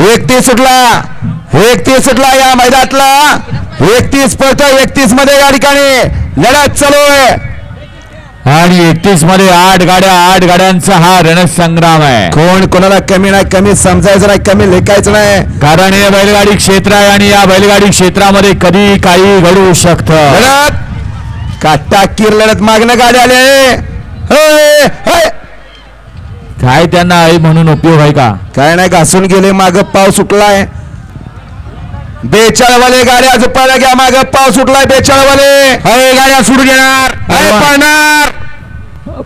एकतीस सुटला. एकतीस सुटला या मैदानातला. एकतीस पळतो एकतीसमध्ये या ठिकाणी. लढत चालू आहे. आणि एकतीसमध्ये आठ गाड्या आठ गाड्यांचा हा रणसंग्राम आहे. कोण कोणाला कमी नाही कमी समजायचं नाही कमी लेखायचं नाही. कारण हे बैलगाडी क्षेत्र आहे आणि या बैलगाडी क्षेत्रामध्ये कधी काही घडू शकतं. लढत. काटा किर लढत मागणं गाडी आले. काय त्यांना आई म्हणून उपयोग आहे का? काय नाही घासून गेले माग पाव सुटलाय. बेचाळ वाले गाड्या झुपायला घ्या माग पाव सुटलाय बेचाळ वाले अरे गाड्या सुरू घेणार. अरे पळणार.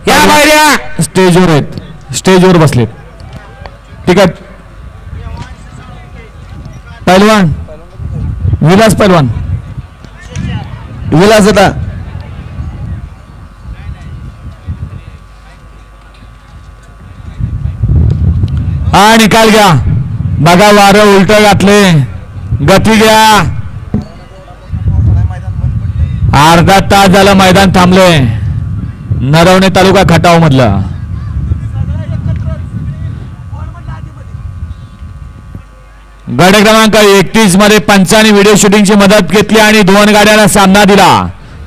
या बाहेर स्टेजवर आहेत. स्टेजवर बसलेत. तिकट पैलवान. विलास पैलवान. विलास होता हा निकाल घ्या. बघा वारं उलट घातले. गती घ्या अर्धा तास झालं मैदान थांबले. नरवणे तालुका खटाव मधलं गड क्रमांक एकतीसमध्ये पंचाने व्हिडिओ शूटिंगची मदत घेतली आणि दोन गाड्यांना सामना दिला.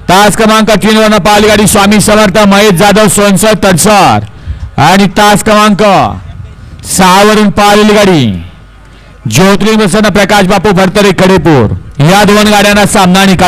तास क्रमांक तीन वरनं पाहिली गाडी स्वामी समर्थ महेश जाधव सोनसर तडसर. आणि तास क्रमांक सहावरून पाहिलेली गाडी. ज्योतिर्लिंग प्रकाश बापू भरतरे कडेपूर. या दोन गाड्यांना सामना निकाल